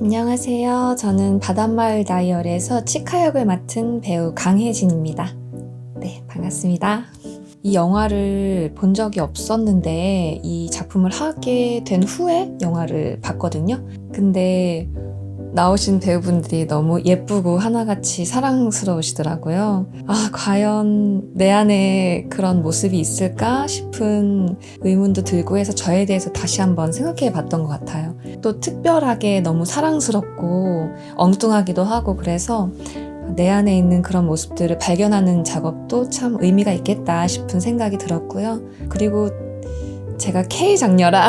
안녕하세요. 저는 바닷마을 다이얼에서 치카 역을 맡은 배우 강혜진입니다. 네, 반갑습니다. 이 영화를 본 적이 없었는데 이 작품을 하게 된 후에 영화를 봤거든요. 근데 나오신 배우분들이 너무 예쁘고 하나같이 사랑스러우시더라고요. 아, 과연 내 안에 그런 모습이 있을까 싶은 의문도 들고 해서 저에 대해서 다시 한번 생각해 봤던 것 같아요. 또 특별하게 너무 사랑스럽고 엉뚱하기도 하고 그래서 내 안에 있는 그런 모습들을 발견하는 작업도 참 의미가 있겠다 싶은 생각이 들었고요. 그리고 제가 K 장녀라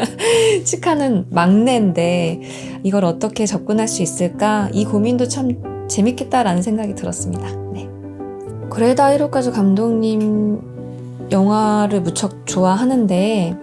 치카는 막내인데 이걸 어떻게 접근할 수 있을까 이 고민도 참 재밌겠다라는 생각이 들었습니다. 네. 그레다 히로카즈 감독님 영화를 무척 좋아하는데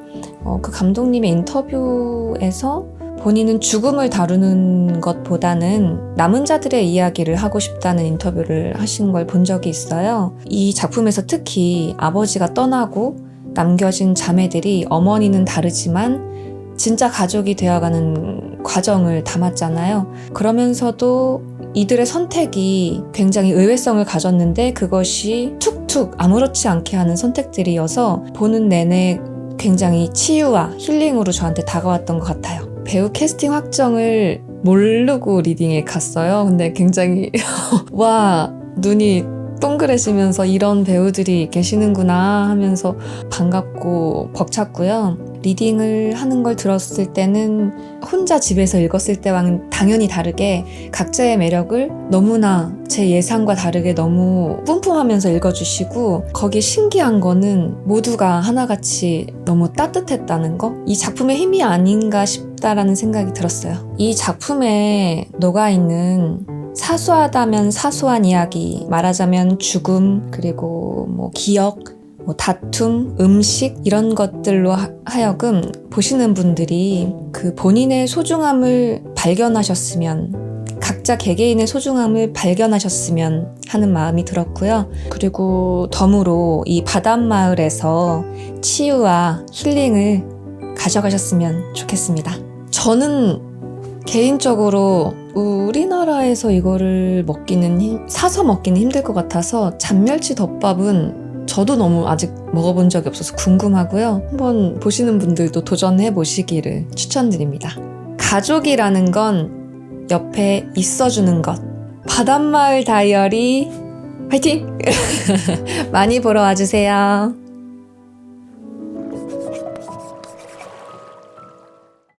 어, 그 감독님의 인터뷰에서 본인은 죽음을 다루는 것보다는 남은 자들의 이야기를 하고 싶다는 인터뷰를 하신 걸 본 적이 있어요. 이 작품에서 특히 아버지가 떠나고 남겨진 자매들이 어머니는 다르지만 진짜 가족이 되어가는 과정을 담았잖아요. 그러면서도 이들의 선택이 굉장히 의외성을 가졌는데 그것이 툭툭 아무렇지 않게 하는 선택들이어서 보는 내내 굉장히 치유와 힐링으로 저한테 다가왔던 것 같아요. 배우 캐스팅 확정을 모르고 리딩에 갔어요. 근데 굉장히 와 눈이 동그래지면서 이런 배우들이 계시는구나 하면서 반갑고 벅찼고요. 리딩을 하는 걸 들었을 때는 혼자 집에서 읽었을 때와는 당연히 다르게 각자의 매력을 너무나 제 예상과 다르게 너무 뿜뿜하면서 읽어주시고 거기 신기한 거는 모두가 하나같이 너무 따뜻했다는 거? 이 작품의 힘이 아닌가 싶다라는 생각이 들었어요. 이 작품에 녹아 있는 사소하다면 사소한 이야기, 말하자면 죽음, 그리고 뭐 기억, 뭐 다툼, 음식 이런 것들로 하- 하여금 보시는 분들이 그 본인의 소중함을 발견하셨으면 각자 개개인의 소중함을 발견하셨으면 하는 마음이 들었고요. 그리고 덤으로 이 바닷마을에서 치유와 힐링을 가져가셨으면 좋겠습니다. 저는 개인적으로 우리나라에서 이거를 먹기는 힘- 사서 먹기는 힘들 것 같아서 잔멸치 덮밥은 저도 너무 아직 먹어본 적이 없어서 궁금하고요. 한번 보시는 분들도 도전해 보시기를 추천드립니다. 가족이라는 건 옆에 있어주는 것. 바닷마을 다이어리 화이팅! 많이 보러 와주세요.